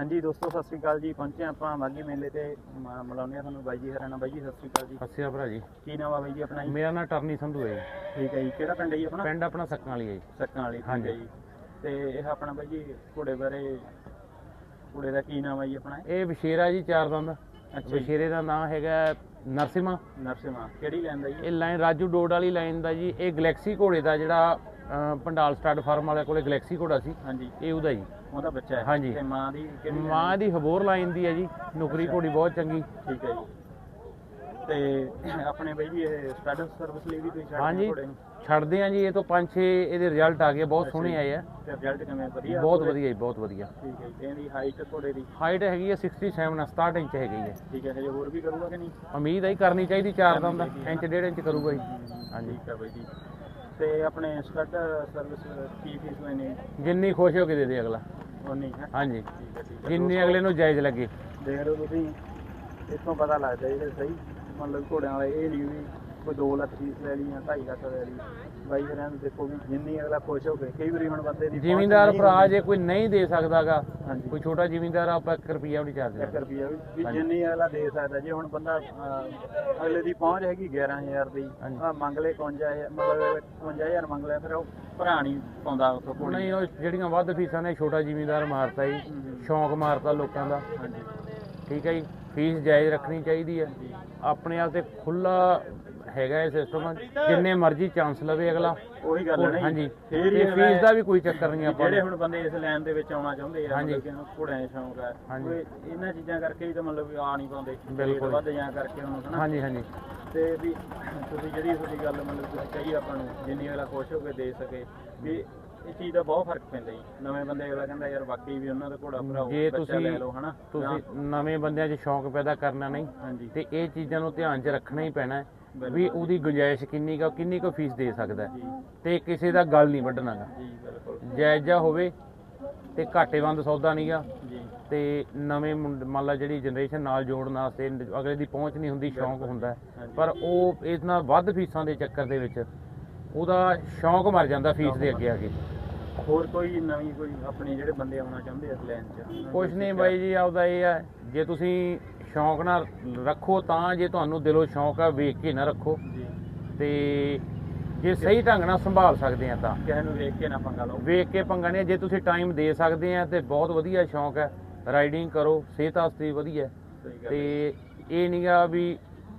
ਹਾਂਜੀ ਦੋਸਤੋ ਸਤਿ ਸ੍ਰੀ ਅਕਾਲ ਜੀ। ਪਹੁੰਚੇ ਆਪਾਂ ਮਾਗੀ ਮੇਲੇ ਤੇ। ਮ- ਮਿਲਾਉਂਦੇ ਤੁਹਾਨੂੰ ਬਾਈ ਜੀ ਹਰਾਣਾ ਬਾਈ ਜੀ ਸਤਿ ਸ੍ਰੀ ਅਕਾਲ ਜੀ। ਸੱਸਿਆ ਭਰਾ ਜੀ। ਕੀ ਨਾਮ ਆ ਬਾਈ ਜੀ ਆਪਣਾ ਜੀ? ਮੇਰਾ ਨਾਮ ਟਰਨੀ ਸੰਧੂ ਹੈ ਜੀ। ਠੀਕ ਹੈ ਜੀ। ਕਿਹੜਾ ਪਿੰਡ ਹੈ ਜੀ ਆਪਣਾ? ਪਿੰਡ ਆਪਣਾ ਸੱਕਾਂ ਵਾਲੀ ਹੈ ਜੀ। ਸੱਕਾਂ ਵਾਲੀ ਠੀਕ ਹੈ ਹਾਂਜੀ। ਜੀ। ਤੇ ਇਹ ਆਪਣਾ ਬਾਈ ਜੀ ਘੋੜੇ ਬਾਰੇ ਘੋੜੇ ਦਾ ਕੀ ਨਾਮ ਹੈ ਜੀ ਆਪਣਾ? ਇਹ ਵਿਸ਼ੇਰਾ ਜੀ ਚਾਰ ਦੰਦ। ਅੱਛਾ ਜੀ। ਵਿਸ਼ੇਰੇ ਦਾ ਨਾਮ ਹੈਗਾ ਨਰਸਿਮਾ। ਨਰਸਿਮਾ ਕਿਹੜੀ ਲੈਂਦਾ ਜੀ? ਇਹ ਲਾਈਨ ਰਾਜੂ ਡੋਡ ਵਾਲੀ ਲਾਈਨ ਦਾ ਜੀ। ਇਹ ਗੈਲੈਕਸੀ ਘੋੜੇ ਦਾ ਜਿਹੜਾ ਪੰਡਾਲ ਸਟੱਡ ਫਾਰਮ ਵਾਲੇ ਕੋਲੇ ਗੈਲੈਕਸੀ ਘੋੜਾ ਸੀ। ਹਾਂਜੀ। ਇਹ ਉਹਦਾ ਜੀ। ਉਹਦਾ ਬੱਚਾ ਹੈ। ਹਾਂਜੀ। ਤੇ ਮਾਂ ਦੀ ਕਿਹੜੀ ਮਾਂ ਦੀ ਹਬੋਰ ਲਾਈਨ ਦੀ ਹੈ ਜੀ। ਨੌਕਰੀ ਘੋੜੀ ਬਹੁਤ ਚੰਗੀ। ਠੀਕ ਹੈ ਜੀ। ਤੇ ਆਪਣੇ ਬਾਈ ਜੀ ਇਹ ਸਟੱਡ ਸਰਵਿਸ ਲਈ ਵੀ ਤੁਸੀਂ ਛੱਡਦੇ ਹਾਂਜੀ। ਹੋ ਘੋੜੇ? ਨੂੰ ਛੱਡਦੇ ਆ ਜੀ ਇਹ ਤੋਂ 5-6 ਇਹਦੇ ਰਿਜ਼ਲਟ ਆ ਗਏ ਬਹੁਤ ਸੋਹਣੇ। ਆਏ ਆ। ਤੇ ਰਿਜ਼ਲਟ ਕਿਵੇਂ ਵਧੀਆ ਬਹੁਤ? ਵਧੀਆ ਜੀ ਬਹੁਤ ਵਧੀਆ। ਠੀਕ ਹੈ ਜੀ। ਤੇ ਇਹਦੀ ਹਾਈਟ ਘੋੜੇ ਦੀ? ਹਾਈਟ ਹੈਗੀ ਹੈ 67 67 ਇੰਚ ਹੈਗੀ ਹੈ ਠੀਕ ਹੈ ਹਜੇ ਹੋਰ ਵੀ ਕਰੂਗਾ ਕਿ ਨਹੀਂ? ਉਮੀਦ ਹੈ ਜੀ ਕਰਨੀ ਚਾਹੀਦੀ ਚਾਰ ਚਾਹੀਦੀ ਹੈ। ਇੰਚ ਡੇਢ ਇੰਚ ਕਰੂਗਾ ਜੀ। ਹਾਂਜੀ। ਹਾਂਜੀ। ਠੀਕ ਹੈ ਬਾਈ ਜੀ। ਤੇ ਆਪਣੇ ਸਟੱਡ ਸਰਵਿਸ ਕੀ ਫੀਸ ਲੈਣੀ ਜਿੰਨੀ ਖੁਸ਼ ਹੋ ਕੇ ਦੇ ਦੇ ਅਗਲਾ। ਹੈ। ਹਾਂਜੀ। ਠੀਕ ਹੈ ਠੀਕ ਹੈ ਜਿੰਨੀ ਅਗਲੇ ਨੂੰ ਜਾਇਜ਼ ਲੱਗੇ। ਦੇਖ ਹੋ ਤੁਸੀਂ ਇੱਥੋਂ ਪਤਾ ਲੱਗਦਾ ਜਿਹੜੇ ਸਹੀ। ਮਤਲਬ ਘੋੜਿਆਂ ਵਾਲੇ ਇਹ ਨਹੀਂ ਵੀ ਕੋਈ 2 ਲੱਖ ਫੀਸ ਲੈ ਲਈ ਜਾਂ 2.5 ਲੱਖ ਲੈ ਲਈ ਬਾਈ ਜਰਾਂ ਦੇਖੋ ਵੀ ਜਿੰਨੀ ਅਗਲਾ ਖੁਸ਼ ਹੋ ਕੇ ਕਈ ਵਾਰੀ ਹੁਣ ਬੰਦੇ ਦੀ ਜ਼ਿਮੀਂਦਾਰ ਭਰਾ। ਜੇ ਕੋਈ ਨਹੀਂ ਦੇ ਸਕਦਾਗਾ ਕੋਈ ਛੋਟਾ ਜ਼ਿਮੀਂਦਾਰ ਆਪਾਂ 1 ਰੁਪਿਆ ਵੀ ਨਹੀਂ ਚਾਰਜ ਇੱਕ ਰੁਪਿਆ ਵੀ। ਜਿੰਨੀ ਅਗਲਾ ਦੇ ਸਕਦਾ ਜੇ ਹੁਣ ਬੰਦਾ ਅਗਲੇ ਦੀ ਪਹੁੰਚ ਹੈਗੀ 11000 ਦੀ। ਆ ਮੰਗ ਲੈ 51000 ਮਤਲਬ 51000 ਮੰਗ ਲਿਆ ਫਿਰ ਉਹ ਭਰਾ ਨਹੀਂ ਪਾਉਂਦਾ ਨਹੀਂ ਉਹ ਜਿਹੜੀਆਂ ਵੱਧ ਫੀਸਾਂ ਨੇ ਛੋਟਾ ਜ਼ਿਮੀਂਦਾਰ ਮਾਰਤਾ ਜੀ। ਸ਼ੌਂਕ ਮਾਰਤਾ ਲੋਕਾਂ ਦਾ ਠੀਕ ਹੈ ਜੀ ਫੀਸ ਜਾਇਜ਼ ਰੱਖਣੀ ਚਾਹੀਦੀ ਹੈ ਆਪਣੇ ਆਪ ਤੇ ਖੁੱਲਾ ਹੈਗਾ ਇਹ ਸਿਸਟਮ ਜਿੰਨੇ ਮਰਜ਼ੀ ਚਾਂਸ ਲਵੇ ਅਗਲਾ ਉਹੀ ਗੱਲ ਹੈ ਨਾ। ਹਾਂਜੀ ਤੇ ਫੀਸ ਦਾ ਵੀ ਕੋਈ ਚੱਕਰ ਨਹੀਂ ਆਪਾਂ ਜਿਹੜੇ। ਹੁਣ ਬੰਦੇ ਇਸ ਲਾਈਨ ਦੇ ਵਿੱਚ ਆਉਣਾ ਚਾਹੁੰਦੇ ਆ। ਮਤਲਬ ਕਿ ਘੋੜਿਆਂ ਦਾ ਸ਼ੌਂਕ ਹੈ ਇਹਨਾਂ ਚੀਜ਼ਾਂ ਕਰਕੇ ਹੀ ਤਾਂ ਮਤਲਬ ਵੀ ਆ ਨਹੀਂ ਪਾਉਂਦੇ ਬਿਲਕੁਲ। ਵੱਧ ਜਾਂ ਕਰਕੇ ਹੁਣ ਹਨਾ ਹਾਂਜੀ ਹਾਂਜੀ ਤੇ ਵੀ ਤੁਸੀਂ ਜਿਹੜੀ ਤੁਹਾਡੀ ਗੱਲ ਮਤਲਬ ਤੁਸੀਂ ਕਹੀ ਆਪਾਂ ਨੂੰ ਜਿੰਨੀ ਅਗਲਾ ਖੁਸ਼ ਹੋ ਕੇ ਦੇ ਸਕੇ ਵੀ ਇਹ ਚੀਜ਼ ਦਾ ਬਹੁਤ ਫ਼ਰਕ ਪੈਂਦਾ ਜੀ ਨਵੇਂ ਬੰਦੇ ਅਗਲਾ ਕਹਿੰਦਾ ਯਾਰ ਵਾਕਈ ਵੀ ਉਹਨਾਂ ਦਾ ਘੋੜਾ ਭਰਾਓ ਜੇ ਤੁਸੀਂ ਲੈ ਲਓ ਹਨਾ ਤੁਸੀਂ ਨਵੇਂ ਬੰਦਿਆਂ 'ਚ ਸ਼ੌਂਕ ਪੈਦਾ ਕਰਨਾ ਨਹੀਂ ਤੇ ਇਹ ਚੀਜ਼ਾਂ ਨੂੰ ਧਿਆਨ 'ਚ ਰੱਖਣਾ ਹੀ ਪੈਣਾ ਹੈ। ਵੀ ਉਹਦੀ ਗੁੰਜਾਇਸ਼ ਕਿੰਨੀ ਕਾ ਕਿੰਨੀ ਕੋ ਫੀਸ ਦੇ ਸਕਦਾ ਹੈ। ਤੇ ਕਿਸੇ ਦਾ ਗੱਲ ਨਹੀਂ ਵੱਢਣਾਗਾ। ਜੀ ਬਿਲਕੁਲ। ਜਾਇਜ਼ਾ ਹੋਵੇ ਤੇ ਘਾਟੇਵੰਦ ਸੌਦਾ ਨਹੀਂਗਾ ਜੀ। ਤੇ ਨਵੇਂ ਮੰਨ ਲਾ ਜਿਹੜੀ ਜਨਰੇਸ਼ਨ ਨਾਲ ਜੋੜਨ ਵਾਸਤੇ ਅਗਲੇ ਦੀ ਪਹੁੰਚ ਨਹੀਂ ਹੁੰਦੀ ਸ਼ੌਂਕ ਹੁੰਦਾ। ਪਰ ਉਹ ਇਸ ਨਾਲ ਵੱਧ ਫੀਸਾਂ ਦੇ ਚੱਕਰ ਦੇ ਵਿੱਚ ਉਹਦਾ ਸ਼ੌਂਕ ਮਰ ਜਾਂਦਾ ਫੀਸ ਦੇ ਅੱਗੇ ਆ ਕੇ। ਹੋਰ ਕੋਈ ਨਵੀਂ ਕੋਈ ਆਪਣੇ ਜਿਹੜੇ ਬੰਦੇ ਆਉਣਾ ਚਾਹੁੰਦੇ ਇਸ ਲਾਈਨ 'ਚ? ਕੋਈ ਨਹੀਂ? ਬਾਈ ਜੀ ਆਪਦਾ ਇਹ ਹੈ ਜੇ ਤੁਸੀਂ ਸ਼ੌਂਕ ਨਾਲ ਰੱਖੋ ਤਾਂ ਜੇ ਤੁਹਾਨੂੰ ਦਿਲੋਂ ਸ਼ੌਂਕ ਆ ਵੇਖ ਕੇ ਨਾ ਰੱਖੋ। ਤੇ ਜੇ ਸਹੀ ਢੰਗ ਨਾਲ ਸੰਭਾਲ ਸਕਦੇ ਆ ਤਾਂ। ਕਿਸੇ ਨੂੰ ਵੇਖ ਕੇ ਨਾ ਪੰਗਾ ਲਓ। ਵੇਖ ਕੇ ਪੰਗਾ ਨਹੀਂ ਜੇ ਤੁਸੀਂ ਟਾਈਮ ਦੇ ਸਕਦੇ ਆ ਤੇ ਬਹੁਤ ਵਧੀਆ ਸ਼ੌਂਕ ਹੈ ਰਾਈਡਿੰਗ ਕਰੋ ਸਿਹਤ ਵਾਸਤੇ ਵਧੀਆ। ਤੇ ਇਹ ਨਹੀਂਗਾ ਵੀ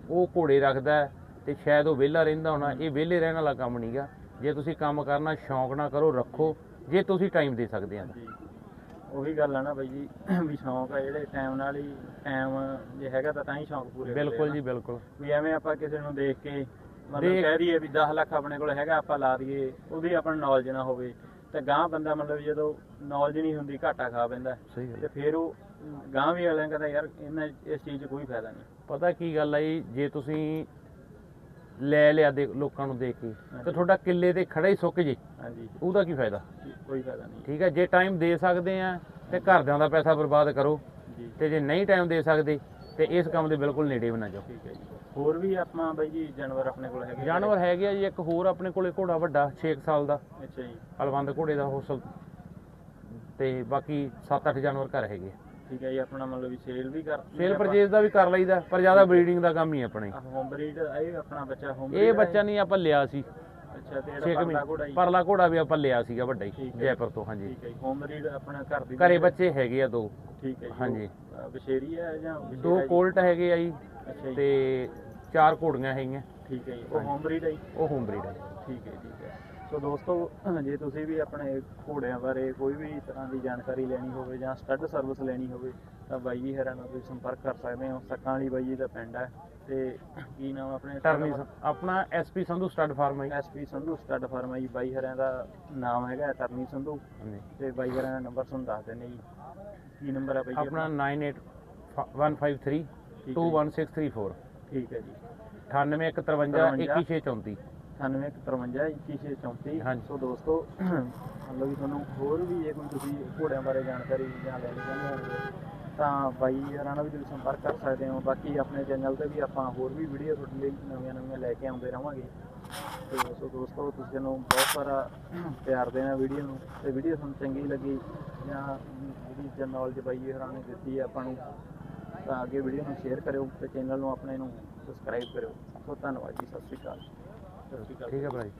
ਉਹ ਘੋੜੇ ਰੱਖਦਾ ਤੇ ਸ਼ਾਇਦ ਉਹ ਵਿਹਲਾ ਰਹਿੰਦਾ ਹੋਣਾ। ਇਹ ਵਿਹਲੇ ਰਹਿਣ ਵਾਲਾ ਕੰਮ ਨਹੀਂਗਾ ਜੇ ਤੁਸੀਂ ਕੰਮ ਕਰਨਾ ਸ਼ੌਂਕ ਨਾਲ ਕਰੋ ਰੱਖੋ। ਜੇ ਤੁਸੀਂ ਟਾਈਮ ਦੇ ਸਕਦੇ ਆ ਤਾਂ। ਉਹੀ ਗੱਲ ਆ ਨਾ ਬਾਈ ਜੀ ਵੀ ਸ਼ੌਂਕ ਆ ਜਿਹੜੇ ਟਾਈਮ ਨਾਲ ਹੀ ਟਾਈਮ ਜੇ ਹੈਗਾ ਤਾਂ ਤਾਂ ਹੀ ਸ਼ੌਂਕ ਪੂਰੇ ਹੁੰਦੇ ਬਿਲਕੁਲ ਆ ਜੀ। ਬਿਲਕੁਲ। ਵੀ ਐਵੇਂ ਆਪਾਂ ਕਿਸੇ ਨੂੰ ਦੇਖ ਕੇ ਮਤਲਬ ਦੇਖ- ਕਹਿ ਦਈਏ ਵੀ 10 ਲੱਖ ਆਪਣੇ ਕੋਲ ਹੈਗਾ ਆਪਾਂ ਲਾ ਦਈਏ ਉਹਦੀ ਆਪਣਾ ਨੌਲੇਜ ਨਾ ਹੋਵੇ। ਤੇ ਗਾਂ ਬੰਦਾ ਮਤਲਬ ਜਦੋਂ ਨੌਲੇਜ ਨਹੀਂ ਹੁੰਦੀ ਘਾਟਾ ਖਾ ਪੈਂਦਾ। ਸਹੀ ਤੇ ਫਿਰ ਉਹ ਗਾਂ ਵੀ ਅਗਲੇ ਕਹਿੰਦਾ ਯਾਰ ਇਹਨਾਂ ਇਸ ਚੀਜ਼ 'ਚ ਕੋਈ ਫਾਇਦਾ ਨਹੀਂ। ਪਤਾ ਕੀ ਗੱਲ ਆ ਜੀ ਜੇ ਤੁਸੀਂ ਲੈ ਲਿਆ ਦੇ ਲੋਕਾਂ ਨੂੰ ਦੇਖ ਕੇ। ਤੇ ਤੁਹਾਡਾ ਕਿੱਲੇ ਤੇ ਖੜਾ ਹੀ ਸੁੱਕ ਜੇ। ਹਾਂਜੀ। ਉਹਦਾ ਕੀ ਫਾਇਦਾ? ਕੋਈ ਫਾਇਦਾ ਨਹੀਂ। ਠੀਕ ਹੈ ਜੇ ਟਾਈਮ ਦੇ ਸਕਦੇ ਆ ਤੇ ਘਰਦਿਆਂ ਦਾ ਪੈਸਾ ਬਰਬਾਦ ਕਰੋ। ਤੇ ਜੇ ਨਹੀਂ ਟਾਈਮ ਦੇ ਸਕਦੇ ਤੇ ਇਸ ਕੰਮ ਦੇ ਬਿਲਕੁਲ ਨੇੜੇ ਵੀ ਨਾ ਜਾਓ। ਠੀਕ ਹੈ ਜੀ। ਹੋਰ ਵੀ ਆਪਾਂ ਬਾਈ ਜੀ ਜਾਨਵਰ ਆਪਣੇ ਕੋਲ ਹੈਗੇ ਜਾਨਵਰ ਹੈਗੇ ਆ ਜੀ ਇੱਕ ਹੋਰ ਆਪਣੇ ਕੋਲੇ ਘੋੜਾ ਵੱਡਾ 6 ਸਾਲ ਦਾ। ਅੱਛਾ ਜੀ। ਹਲਵੰਦ ਘੋੜੇ ਦਾ ਹੋਸਲ। ਤੇ ਬਾਕੀ 7-8 ਜਾਨਵਰ ਘਰ ਹੈਗੇ ਆ। ਠੀਕ ਹੈ ਜੀ ਆਪਣਾ ਮਤਲਬ ਵੀ ਸੇਲ ਵੀ ਕਰ ਸੇਲ ਪਰਚੇਸ ਦਾ ਵੀ ਕਰ ਲਈਦਾ ਪਰ ਜ਼ਿਆਦਾ ਬਰੀਡਿੰਗ ਦਾ ਕੰਮ ਹੀ ਆਪਣੇ ਹੋਮ ਬਰੀਡ ਇਹ ਆਪਣਾ ਬੱਚਾ ਹੋਮ ਇਹ ਬੱਚਾ ਨਹੀਂ ਆਪਾਂ ਲਿਆ ਸੀ। ਅੱਛਾ ਤੇ 6 ਜਿਹੜਾ ਪਰਲਾ ਮਹੀਨੇ ਘੋੜਾ ਜੀ। ਪਰਲਾ ਘੋੜਾ ਵੀ ਆਪਾਂ ਲਿਆ ਸੀਗਾ ਵੱਡਾ ਹੀ ਠੀਕ ਹੈ। ਜੈਪੁਰ ਤੋਂ ਹਾਂਜੀ। ਠੀਕ ਹੈ ਜੀ ਹੋਮ ਬਰੀਡ ਆਪਣਾ ਘਰ ਦੀ ਘਰੇ ਬੱਚੇ ਹੈਗੇ ਆ ਦੋ। ਠੀਕ ਹੈ ਜੀ ਹਾਂਜੀ। ਅ, ਹੈ ਜਾਂ ਦੋ ਜੀ? ਕੋਲਟ ਹੈਗੇ ਆ ਜੀ ਅੱਛਾ ਜੀ। ਤੇ ਚਾਰ ਘੋੜੀਆਂ ਹੈਗੀਆਂ। ਠੀਕ ਹੈ ਜੀ ਉਹ ਹੋਮ ਬਰੀਡ ਹੈ ਜੀ? ਉਹ ਹੋਮ ਬਰੀਡ ਹੈ। ਠੀਕ ਹੈ ਠੀਕ ਹੈ। ਸੋ ਦੋਸਤੋ ਜੇ ਤੁਸੀਂ ਵੀ ਆਪਣੇ ਘੋੜਿਆਂ ਬਾਰੇ ਕੋਈ ਵੀ ਤਰ੍ਹਾਂ ਦੀ ਜਾਣਕਾਰੀ ਲੈਣੀ ਹੋਵੇ ਜਾਂ ਸਟੱਡ ਸਰਵਿਸ ਲੈਣੀ ਹੋਵੇ ਤਾਂ ਬਾਈ ਜੀ ਹਰਾਂ ਨਾਲ ਤੁਸੀਂ ਸੰਪਰਕ ਕਰ ਸਕਦੇ ਹੋ। ਸੱਕਾਂ ਵਾਲੀ ਬਾਈ ਜੀ ਦਾ ਪਿੰਡ ਹੈ ਤੇ ਕੀ ਨਾਮ ਆਪਣੇ? ਟਰਨੀ ਆਪਣਾ ਐਸਪੀ ਸੰਧੂ ਸਟੱਡ ਫਾਰਮ ਹੈ। ਐਸਪੀ ਸੰਧੂ ਸਟੱਡ ਫਾਰਮ ਹੈ ਜੀ। ਬਾਈ ਹਰਾਂ ਦਾ ਨਾਮ ਹੈਗਾ ਟਰਨੀ ਸੰਧੂ। ਤੇ ਬਾਈ ਹਰਾਂ ਦਾ ਨੰਬਰ ਤੁਹਾਨੂੰ ਦੱਸ ਦਿੰਦੇ ਜੀ। ਕੀ ਨੰਬਰ ਹੈ ਬਾਈ ਜੀ ਆਪਣਾ 9815321634 ਠੀਕ ਹੈ ਜੀ। 9853 21634 9853 ਹਾਂਜੀ। ਸੋ ਦੋਸਤੋ ਮਤਲਬ ਕਿ ਤੁਹਾਨੂੰ ਹੋਰ ਵੀ ਜੇ ਕੋਈ ਤੁਸੀਂ ਘੋੜਿਆਂ ਬਾਰੇ ਜਾਣਕਾਰੀ ਜਾਂ ਲੈਣੀ ਚਾਹੁੰਦੇ ਹੋ ਤਾਂ ਬਾਈ ਹੋਰਾਂ ਨਾਲ ਵੀ ਤੁਸੀਂ ਸੰਪਰਕ ਕਰ ਸਕਦੇ ਹੋ ਬਾਕੀ ਆਪਣੇ ਚੈਨਲ ਤੇ ਵੀ ਆਪਾਂ ਹੋਰ ਵੀ ਵੀਡੀਓ ਤੁਹਾਡੇ ਲਈ ਨਵੀਆਂ ਨਵੀਆਂ ਲੈ ਕੇ ਆਉਂਦੇ ਰਹਾਂਗੇ ਤੇ ਸੋ ਦੋਸਤੋ ਤੁਸੀਂ ਨੂੰ ਬਹੁਤ ਸਾਰਾ ਪਿਆਰ ਦੇਣਾ ਵੀਡੀਓ ਨੂੰ ਤੇ ਵੀਡੀਓ ਤੁਹਾਨੂੰ ਚੰਗੀ ਲੱਗੀ ਜਾਂ ਜਿਹੜੀ ਜਨ ਨੌਲੇਜ ਬਾਈ ਹੋਰਾਂ ਨੇ ਦਿੱਤੀ ਹੈ ਆਪਾਂ ਨੂੰ ਤਾਂ ਅੱਗੇ ਵੀਡੀਓ ਨੂੰ ਸ਼ੇਅਰ ਕਰਿਓ ਤੇ ਚੈਨਲ ਨੂੰ ਆਪਣੇ ਨੂੰ ਸਬਸਕ੍ਰਾਈਬ ਕਰਿਓ ਸੋ ਧੰਨਵਾਦ ਜੀ ਸਤਿ ਸ਼੍ਰੀ ਅਕਾਲ ਠੀਕ ਹੈ ਭਾਈ।